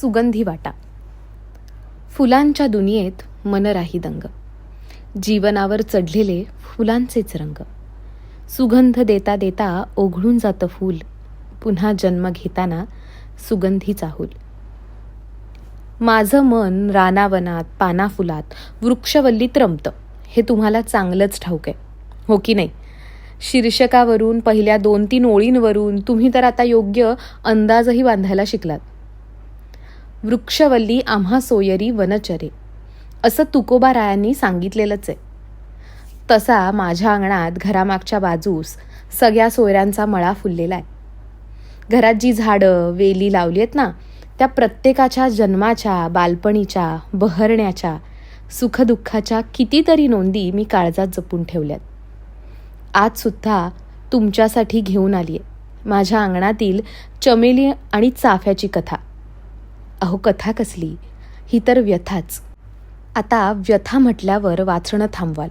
सुगंधी वाटा. फुलांच्या दुनियेत मन राही दंग. जीवनावर चढलेले फुलांचेच रंग. सुगंध देता देता ओघळून जातं फूल. पुन्हा जन्म घेताना सुगंधी चाहूल. माझं मन रानावनात पानाफुलात वृक्षवल्लीत रमतं. हे तुम्हाला चांगलंच ठाऊक आहे. हो की नाही? शीर्षकावरून पहिल्या दोन तीन ओळींवरून तुम्ही तर आता योग्य अंदाजही बांधायला शिकलात. वृक्षवल्ली आम्हा सोयरी वनचरे. असं तुकोबा रायांनी सांगितलेलंच आहे. तसा माझ्या अंगणात घरामागच्या बाजूस सगळ्या सोयऱ्यांचा मळा फुललेला आहे. घरात जी झाडं वेली लावली आहेत ना त्या प्रत्येकाच्या जन्माच्या बालपणीच्या बहरण्याच्या सुखदुःखाच्या कितीतरी नोंदी मी काळजात जपून ठेवल्यात. आज सुद्धा तुमच्यासाठी घेऊन आली आहे माझ्या अंगणातील चमेली आणि चाफ्याची कथा. अहो कथा कसली? ही तर व्यथाच. आता व्यथा म्हटल्यावर वाचणं थांबवाल.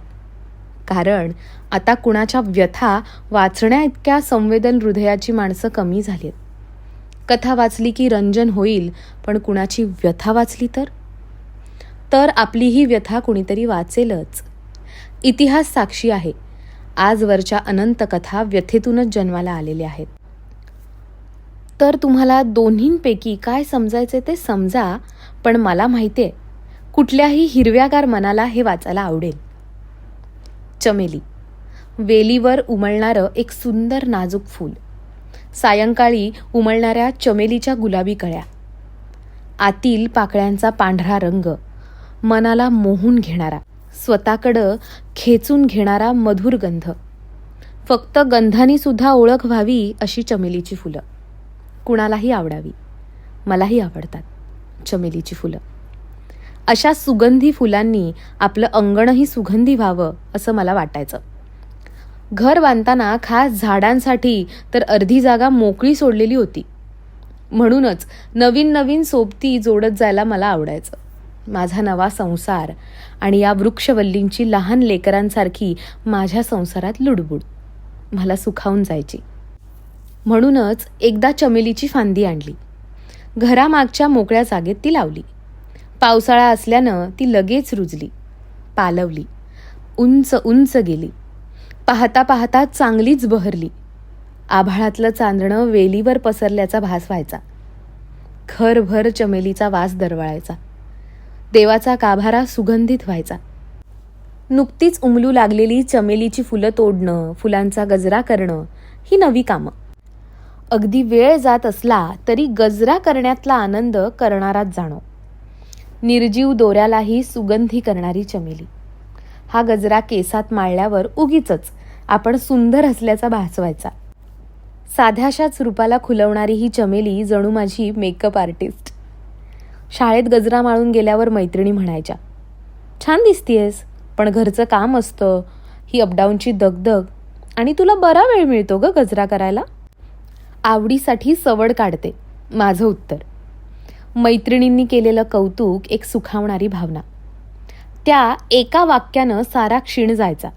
कारण आता कुणाच्या व्यथा वाचण्या इतक्या संवेदन हृदयाची माणसं कमी झाली आहेत कथा वाचली की रंजन होईल पण कुणाची व्यथा वाचली तर? तर आपली ही व्यथा कुणीतरी वाचेलच. इतिहास साक्षी आहे. आजवरच्या अनंत कथा व्यथेतूनच जन्माला आलेल्या आहेत. तर तुम्हाला दोन्हींपैकी काय समजायचे ते समजा पण मला माहिती आहे कुठल्याही हिरव्यागार मनाला हे वाचायला आवडेल. चमेली. वेलीवर उमळणारं एक सुंदर नाजूक फूल. सायंकाळी उमळणाऱ्या चमेलीच्या गुलाबी कळ्या. आतील पाकळ्यांचा पांढरा रंग मनाला मोहून घेणारा स्वतःकडं खेचून घेणारा मधुर गंध. फक्त गंधानी सुद्धा ओळख व्हावी अशी चमेलीची फुलं. कुणालाही आवडावी. मलाही आवडतात. चमेलीची फुलं. अशा सुगंधी फुलांनी आपलं अंगणही सुगंधी व्हावं असं मला वाटायचं. घर बांधताना खास झाडांसाठी तर अर्धी जागा मोकळी सोडलेली होती. म्हणूनच नवीन नवीन सोबती जोडत जायला मला आवडायचं. माझा नवा संसार आणि या वृक्षवल्लींची लहान लेकरांसारखी माझ्या संसारात लुडबुड. मला सुखावून जायची. म्हणूनच एकदा चमेलीची फांदी आणली. घरामागच्या मोकळ्या जागेत ती लावली. पावसाळा असल्यानं ती लगेच रुजली पालवली उंच उंच गेली. पाहता पाहता चांगलीच बहरली. आभाळातलं चांदणं वेलीवर पसरल्याचा भास व्हायचा. खरभर चमेलीचा वास दरवळायचा. देवाचा काभारा सुगंधित व्हायचा. नुकतीच उमलू लागलेली चमेलीची फुलं तोडणं फुलांचा गजरा करणं ही नवी कामं. अगदी वेळ जात असला तरी गजरा करण्यातला आनंद करणाराच जाणो. निर्जीव दोऱ्यालाही सुगंधी करणारी चमेली. हा गजरा केसात माळल्यावर उगीच आपण सुंदर असल्याचा भासवायचा. साध्याशाच रूपाला खुलवणारी ही चमेली जणू माझी मेकअप आर्टिस्ट शाळेत गजरा माळून गेल्यावर मैत्रिणी म्हणायच्या छान दिसतीयस पण घरचं काम असतं ही अपडाऊनची दगदग आणि तुला बरा वेळ मिळतो ग गजरा करायला? आवडीसाठी सवड काढते. माझं उत्तर. मैत्रिणींनी केलेलं कौतुक एक सुखावणारी भावना. त्या एका वाक्यानं सारा क्षीण जायचा.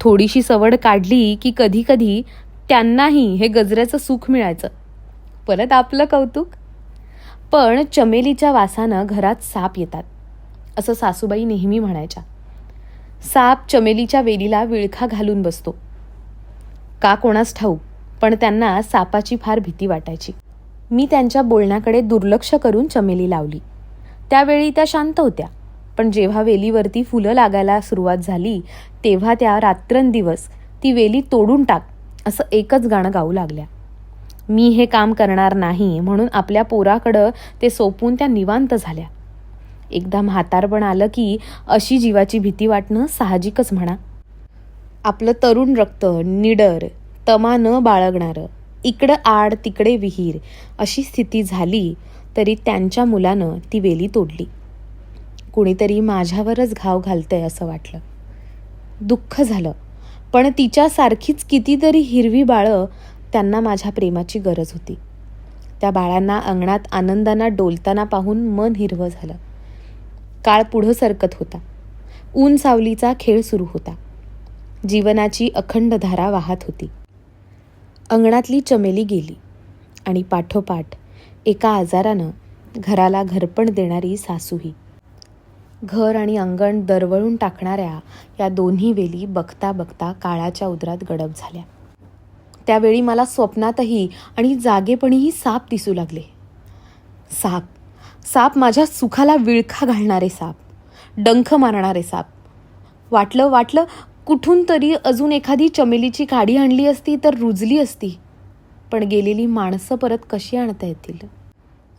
थोडीशी सवड काढली की कधी कधी त्यांनाही हे गजऱ्याचं सुख मिळायचं. परत आपलं कौतुक? पण चमेलीच्या वासानं घरात साप येतात असं सासूबाई नेहमी म्हणायच्या. साप चमेलीच्या वेलीला विळखा घालून बसतो. का कोणास ठाऊक? पण त्यांना सापाची फार भीती वाटायची. मी त्यांच्या बोलण्याकडे दुर्लक्ष करून चमेली लावली. त्यावेळी त्या शांत होत्या. पण जेव्हा वेलीवरती फुलं लागायला सुरुवात झाली तेव्हा त्या रात्रंदिवस ती वेली तोडून टाक असं एकच गाणं गाऊ लागल्या. मी हे काम करणार नाही म्हणून आपल्या पोराकडं ते सोपून त्या निवांत झाल्या. एकदा म्हातारपण आलं की अशी जीवाची भीती वाटणं साहजिकच म्हणा. आपलं तरुण रक्त निडर तमा न बाळगणारं. इकडं आड तिकडे विहीर. अशी स्थिती झाली तरी त्यांच्या मुलानं ती वेली तोडली. कुणीतरी माझ्यावरच घाव घालतंय असं वाटलं. दुःख झालं. पण तिच्यासारखीच कितीतरी हिरवी बाळं त्यांना माझ्या प्रेमाची गरज होती. त्या बाळांना अंगणात आनंदाना डोलताना पाहून मन हिरवं झालं. काळ पुढं सरकत होता. ऊन सावलीचा खेळ सुरू होता. जीवनाची अखंड धारा वाहत होती. अंगणातली चमेली गेली आणि पाठोपाठ एका आजारानं घराला घरपण देणारी सासूही. घर आणि अंगण दरवळून टाकणाऱ्या या दोन्ही वेली बघता बघता काळाच्या उदरात गडप झाल्या. त्यावेळी मला स्वप्नातही आणि जागेपणीही साप दिसू लागले. साप साप माझ्या सुखाला विळखा घालणारे साप डंख मारणारे साप. वाटलं वाटलं कुठून तरी अजून एखादी चमेलीची काडी आणली असती तर रुजली असती. पण गेलेली माणसं परत कशी आणता येतील?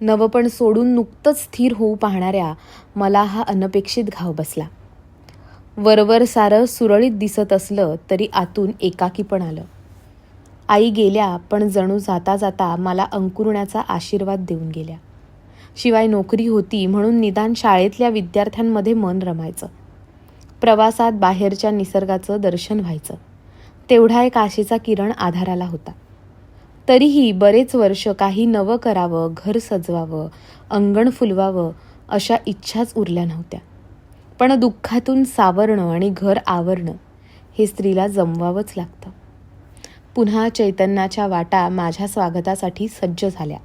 नवपण सोडून नुकतंच स्थिर होऊ पाहणाऱ्या मला हा अनपेक्षित घाव बसला. वरवर सारं सुरळीत दिसत असलं तरी आतून एकाकी पण आलं. आई गेल्या पण जणू जाता जाता मला अंकुरण्याचा आशीर्वाद देऊन गेल्या. शिवाय नोकरी होती म्हणून निदान शाळेतल्या विद्यार्थ्यांमध्ये मन रमायचं. प्रवासात बाहेरच्या निसर्गाचं दर्शन व्हायचं. तेवढा एक आशेचा किरण आधाराला होता. तरीही बरेच वर्ष काही नवं करावं घर सजवावं अंगण फुलवावं अशा इच्छाच उरल्या नव्हत्या. पण दुःखातून सावरणं आणि घर आवरणं हे स्त्रीला जमवावंच लागतं. पुन्हा चैतन्याच्या वाटा माझ्या स्वागतासाठी सज्ज झाल्या.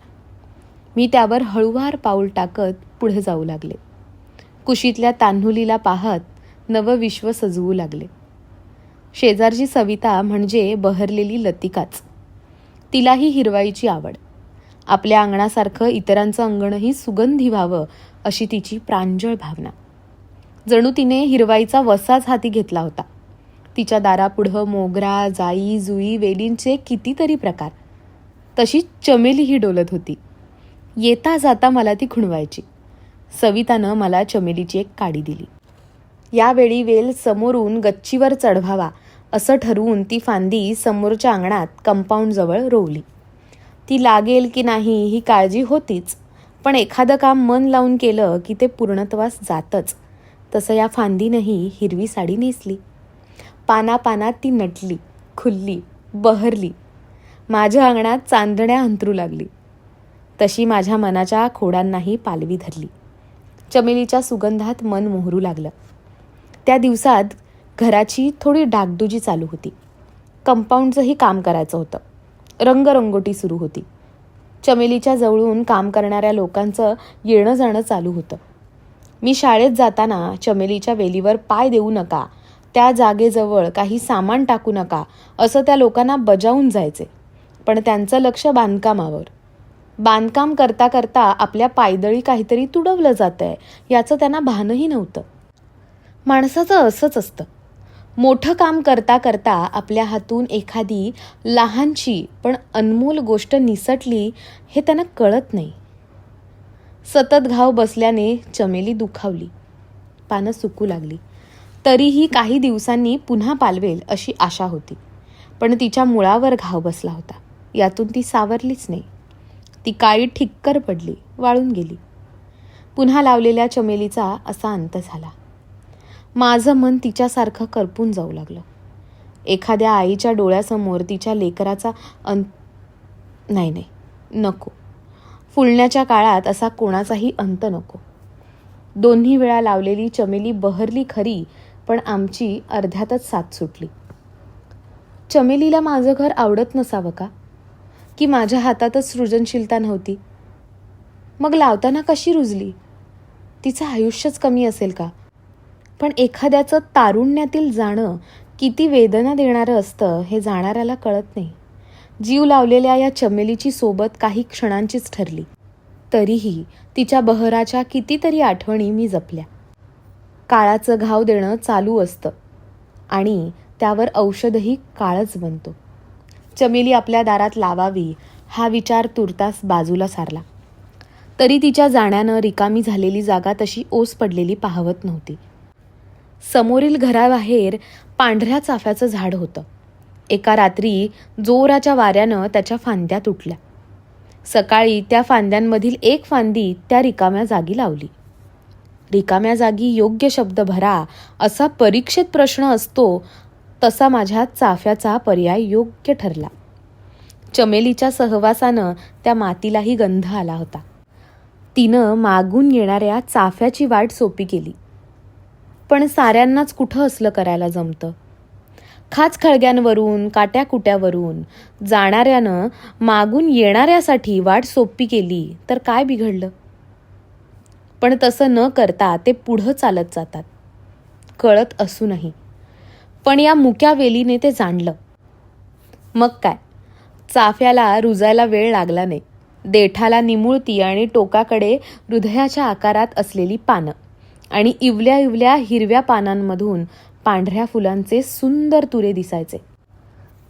मी त्यावर हळुवार पाऊल टाकत पुढे जाऊ लागले. कुशीतल्या तान्हुलीला पाहत नवं विश्व सजवू लागले. शेजारची सविता म्हणजे बहरलेली लतिकाच. तिलाही हिरवाईची आवड. आपल्या अंगणासारखं इतरांचं अंगणही सुगंधी व्हावं अशी तिची प्रांजळ भावना. जणू तिने हिरवाईचा वसाच हाती घेतला होता. तिच्या दारापुढं मोगरा जाई जुई वेलींचे कितीतरी प्रकार. तशी चमेलीही डोलत होती. येता जाता मला ती खुणवायची. सवितानं मला चमेलीची एक काडी दिली. यावेळी वेल समोरून गच्चीवर चढवावा असं ठरवून ती फांदी समोरच्या अंगणात कंपाऊंडजवळ रोवली. ती लागेल की नाही ही काळजी होतीच पण एखादं काम मन लावून केलं की ते पूर्णत्वास जातच. तसं या फांदीनंही हिरवी साडी नेसली. पानापानात ती नटली खुलली बहरली. माझ्या अंगणात चांदण्या अंतरू लागली. तशी माझ्या मनाच्या खोडांनाही पालवी धरली. चमेलीच्या सुगंधात मन मोहरू लागलं. त्या दिवसात घराची थोडी डागडुजी चालू होती. कंपाऊंडचंही काम करायचं होतं. रंगरंगोटी सुरू होती. चमेलीच्या जवळून काम करणाऱ्या लोकांचं येणं जाणं चालू होतं. मी शाळेत जाताना चमेलीच्या वेलीवर पाय देऊ नका त्या जागेजवळ काही सामान टाकू नका असं त्या लोकांना बजावून जायचे. पण त्यांचं लक्ष बांधकामावर. बांधकाम करता करता आपल्या पायदळी काहीतरी तुडवलं जात आहे याचं त्यांना भानही नव्हतं. माणसाचं असंच असतं. मोठं काम करता करता आपल्या हातून एखादी लहानशी पण अनमोल गोष्ट निसटली हे त्यांना कळत नाही. सतत घाव बसल्याने चमेली दुखावली. पानं सुकू लागली. तरीही काही दिवसांनी पुन्हा पालवेल अशी आशा होती. पण तिच्या मुळावर घाव बसला होता. यातून ती सावरलीच नाही. ती काळी ठिक्कर पडली वाळून गेली. पुन्हा लावलेल्या चमेलीचा असा अंत झाला. माझं मन तिच्यासारखं करपून जाऊ लागलं. एखाद्या आईच्या डोळ्यासमोर तिच्या लेकराचा अंत नाही नाही नको. फुलण्याच्या काळात असा कोणाचाही अंत नको. दोन्ही वेळा लावलेली चमेली बहरली खरी पण आमची अर्ध्यातच साथ सुटली. चमेलीला माझं घर आवडत नसावं का? की माझ्या हातातच सृजनशीलता नव्हती? मग लावताना कशी रुजली? तिचं आयुष्यच कमी असेल का? पण एखाद्याचं तारुण्यातील जाणं किती वेदना देणारं असतं हे जाणाऱ्याला कळत नाही. जीव लावलेल्या या चमेलीची सोबत काही क्षणांचीच ठरली. तरीही तिच्या बहराच्या कितीतरी आठवणी मी जपल्या. काळाचं घाव देणं चालू असतं आणि त्यावर औषधही काळच बनतो. चमेली आपल्या दारात लावावी हा विचार तुर्तास बाजूला सारला. तरी तिच्या जाण्यानं रिकामी झालेली जागा तशी ओस पडलेली पाहवत नव्हती. समोरील घराबाहेर पांढऱ्या चाफ्याचं झाड होतं. एका रात्री जोराच्या वाऱ्यानं त्याच्या फांद्या तुटल्या. सकाळी त्या फांद्यांमधील एक फांदी त्या रिकाम्या जागी लावली. रिकाम्या जागी योग्य शब्द भरा असा परीक्षित प्रश्न असतो तसा माझ्या चाफ्याचा पर्याय योग्य ठरला. चमेलीच्या सहवासानं त्या मातीलाही गंध आला होता. तिनं मागून येणाऱ्या चाफ्याची वाट सोपी केली. पण साऱ्यांनाच कुठं असलं करायला जमतं? खाच खळग्यांवरून काट्याकुट्यावरून जाणाऱ्यानं मागून येणाऱ्यासाठी वाट सोपी केली तर काय बिघडलं? पण तसं न करता ते पुढं चालत जातात. कळत असूनही. पण या मुक्या वेलीने ते जाणलं. मग काय? चाफ्याला रुजायला वेळ लागला नाही. देठाला निमुळती आणि टोकाकडे हृदयाच्या आकारात असलेली पानं. आणि इवल्या इवल्या हिरव्या पानांमधून पांढऱ्या फुलांचे सुंदर तुरे दिसायचे.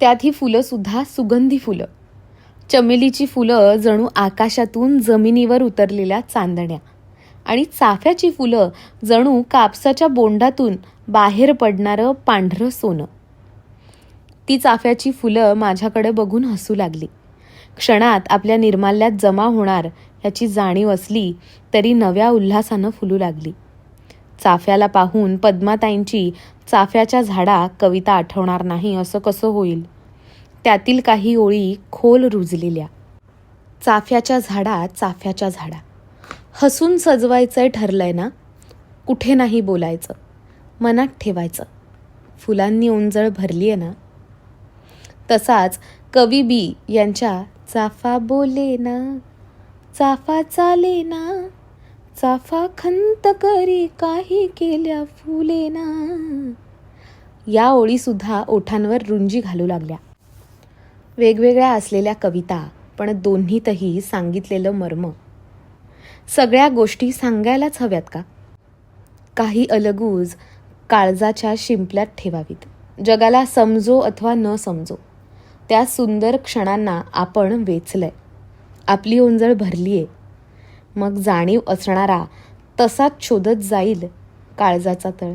त्यात ही फुलं सुद्धा सुगंधी फुलं. चमेलीची फुलं जणू आकाशातून जमिनीवर उतरलेल्या चांदण्या. आणि चाफ्याची फुलं जणू कापसाच्या बोंडातून बाहेर पडणारं पांढरं सोनं. ती चाफ्याची फुलं माझ्याकडे बघून हसू लागली. क्षणात आपल्या निर्माल्यात जमा होणार याची जाणीव असली तरी नव्या उल्हासानं फुलू लागली. चाफ्याला पाहून पद्माताईंची चाफ्याच्या झाडा कविता आठवणार नाही असं कसं होईल? त्यातील काही ओळी खोल रुजलेल्या. चाफ्याच्या झाडा चाफ्याच्या झाडा. हसून सजवायचंय ठरलंय ना? कुठे नाही बोलायचं. मनात ठेवायचं. फुलांनी उंजळ भरली आहे ना? तसाच कवी बी यांच्या चाफा बोले ना? चाफा चाले ना? चाफा खंत करी काही केल्या फुले ना या ओळी सुद्धा ओठांवर रुंजी घालू लागल्या. वेगवेगळ्या असलेल्या कविता पण दोन्हीतही सांगितलेलं मर्म. सगळ्या गोष्टी सांगायलाच हव्यात का? काही अलगूज काळजाच्या शिंपल्यात ठेवावीत. जगाला समजो अथवा न समजो त्या सुंदर क्षणांना आपण वेचलंय. आपली ओंजळ भरली आहे मग जाणीव असणारा तसाच शोधत जाईल काळजाचा तळ.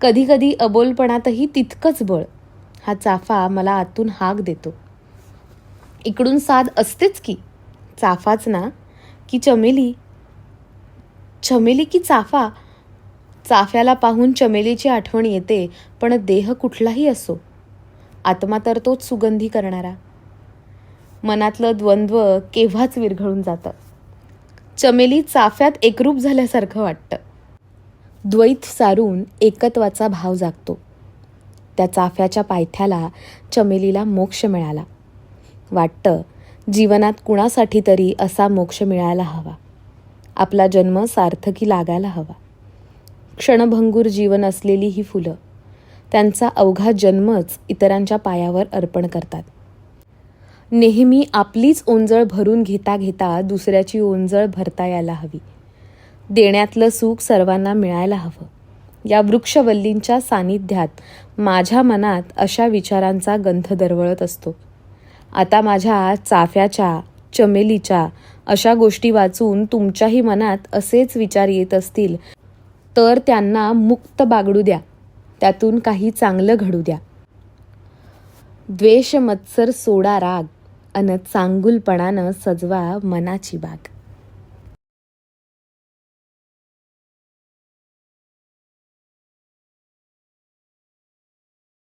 कधीकधी अबोलपणातही तितकंच बळ. हा चाफा मला आतून हाक देतो. इकडून साध असतेच की? चाफाच ना? की चमेली? चमेली की चाफा? चाफ्याला पाहून चमेलीची आठवण येते पण देह कुठलाही असो. आत्मा तर तोच सुगंधी करणारा. मनातलं द्वंद्व केव्हाच विरघळून जातं. चमेली चाफ्यात एकरूप झाल्यासारखं वाटतं. द्वैत सारून एकत्वाचा भाव जागतो. त्या चाफ्याच्या पायथ्याला चमेलीला मोक्ष मिळाला. वाटतं जीवनात कुणासाठी तरी असा मोक्ष मिळायला हवा. आपला जन्म सार्थकी लागायला हवा. क्षणभंगूर जीवन असलेली ही फुलं त्यांचा अवघा जन्मच इतरांच्या पायावर अर्पण करतात. नेहमी आपलीच ओंजळ भरून घेता घेता दुसऱ्याची ओंजळ भरता यायला हवी. देण्यातलं सुख सर्वांना मिळायला हवं. या वृक्षवल्लींच्या सानिध्यात माझ्या मनात अशा विचारांचा गंध दरवळत असतो. आता माझ्या चाफ्याच्या चमेलीच्या अशा गोष्टी वाचून तुमच्याही मनात असेच विचार येत असतील तर त्यांना मुक्त बागडू द्या. त्यातून काही चांगलं घडू द्या. द्वेष मत्सर सोडा राग. अन चांगुलपणानं सजवा मनाची बाग.